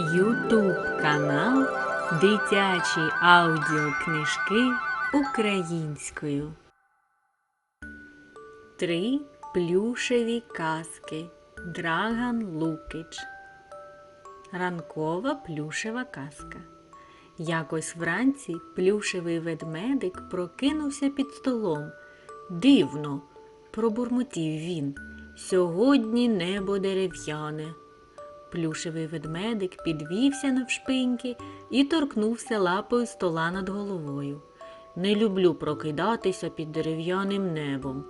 Ютуб канал Дитячі аудіокнижки українською. Три плюшеві казки Драган Лукич. Ранкова плюшева казка. Якось вранці плюшевий ведмедик прокинувся під столом. Дивно, пробурмотів він. Сьогодні небо дерев'яне. Плюшевий ведмедик підвівся навшпиньки і торкнувся лапою стола над головою. Не люблю прокидатися під дерев'яним небом.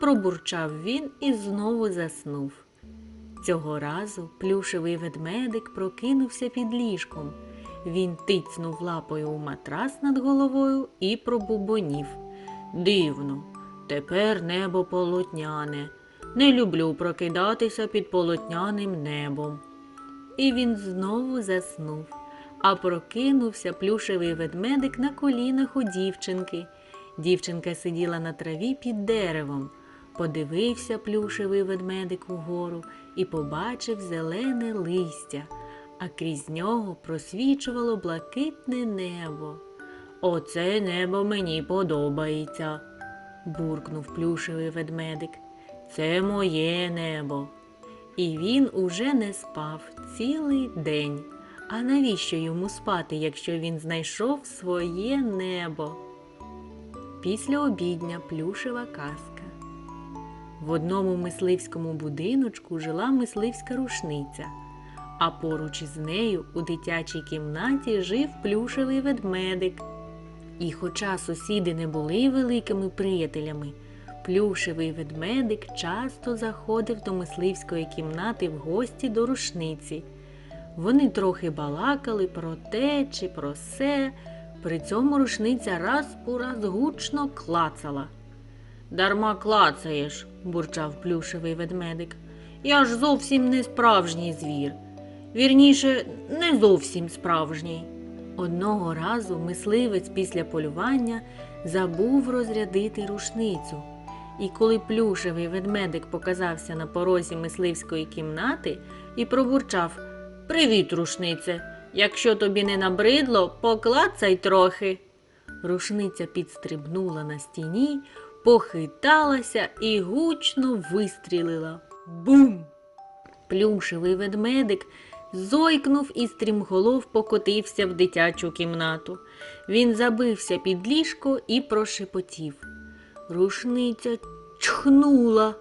Пробурчав він і знову заснув. Цього разу плюшевий ведмедик прокинувся під ліжком. Він тицнув лапою у матрас над головою і пробубонів. Дивно, тепер небо полотняне. Не люблю прокидатися під полотняним небом. І він знову заснув, а прокинувся плюшевий ведмедик на колінах у дівчинки. Дівчинка сиділа на траві під деревом. Подивився плюшевий ведмедик угору і побачив зелене листя, а крізь нього просвічувало блакитне небо. Оце небо мені подобається, буркнув плюшевий ведмедик. Це моє небо. І він уже не спав цілий день. А навіщо йому спати, якщо він знайшов своє небо? Після обідня плюшева казка. В одному мисливському будиночку жила мисливська рушниця, а поруч із нею у дитячій кімнаті жив плюшевий ведмедик. І хоча сусіди не були великими приятелями, Плюшевий ведмедик часто заходив до мисливської кімнати в гості до рушниці. Вони трохи балакали про те чи про се. При цьому рушниця раз у раз гучно клацала. Дарма клацаєш, бурчав плюшевий ведмедик. Я ж зовсім не справжній звір. Вірніше, не зовсім справжній. Одного разу мисливець після полювання забув розрядити рушницю. І коли плюшевий ведмедик показався на порозі мисливської кімнати і пробурчав Привіт, рушнице! Якщо тобі не набридло, поклацай трохи. Рушниця підстрибнула на стіні, похиталася і гучно вистрілила. Бум! Плюшевий ведмедик зойкнув і стрімголов покотився в дитячу кімнату. Він забився під ліжко і прошепотів. Рушниця чхнула.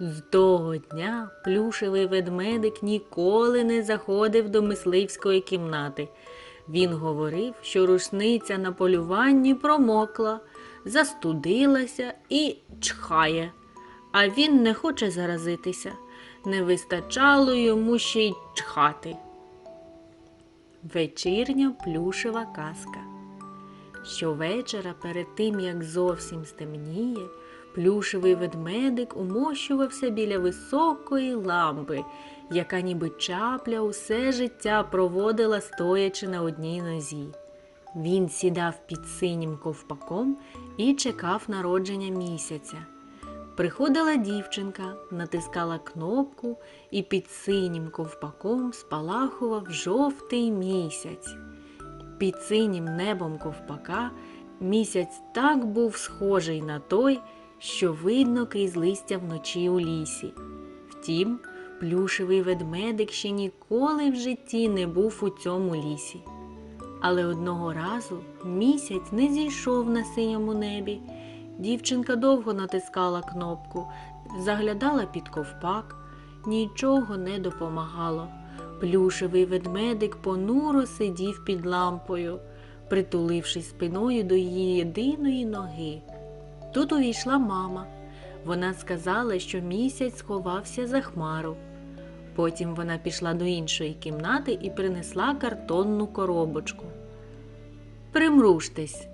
З того дня плюшевий ведмедик ніколи не заходив до мисливської кімнати. Він говорив, що рушниця на полюванні промокла, застудилася і чхає, а він не хоче заразитися. Не вистачало йому ще й чхати. Вечірня плюшева казка. Щовечора, перед тим, як зовсім стемніє, плюшевий ведмедик умощувався біля високої лампи, яка ніби чапля усе життя проводила, стоячи на одній нозі. Він сідав під синім ковпаком і чекав народження місяця. Приходила дівчинка, натискала кнопку, і під синім ковпаком спалахував жовтий місяць. Під синім небом ковпака місяць так був схожий на той, що видно крізь листя вночі у лісі. Втім, плюшевий ведмедик ще ніколи в житті не був у цьому лісі. Але одного разу місяць не зійшов на синьому небі. Дівчинка довго натискала кнопку, заглядала під ковпак, нічого не допомагало. Плюшевий ведмедик понуро сидів під лампою, притулившись спиною до її єдиної ноги. Тут увійшла мама. Вона сказала, що місяць сховався за хмару. Потім вона пішла до іншої кімнати і принесла картонну коробочку. Примруштесь,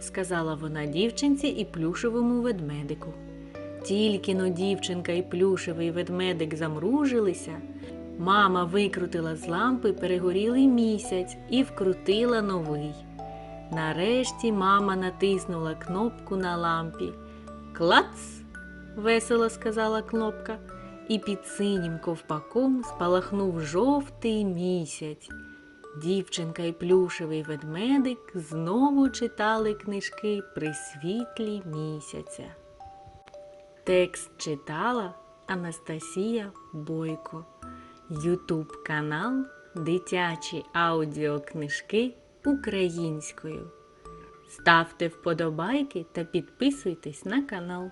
сказала вона дівчинці і плюшевому ведмедику. Тільки но дівчинка і плюшевий ведмедик замружилися. Мама викрутила з лампи перегорілий місяць і вкрутила новий. Нарешті мама натиснула кнопку на лампі. Клац! весело сказала кнопка. і під синім ковпаком спалахнув жовтий місяць. Дівчинка і плюшевий ведмедик знову читали книжки при світлі місяця. Текст читала Анастасія Бойко. Ютуб канал Дитячі аудіокнижки українською. Ставте вподобайки та підписуйтесь на канал.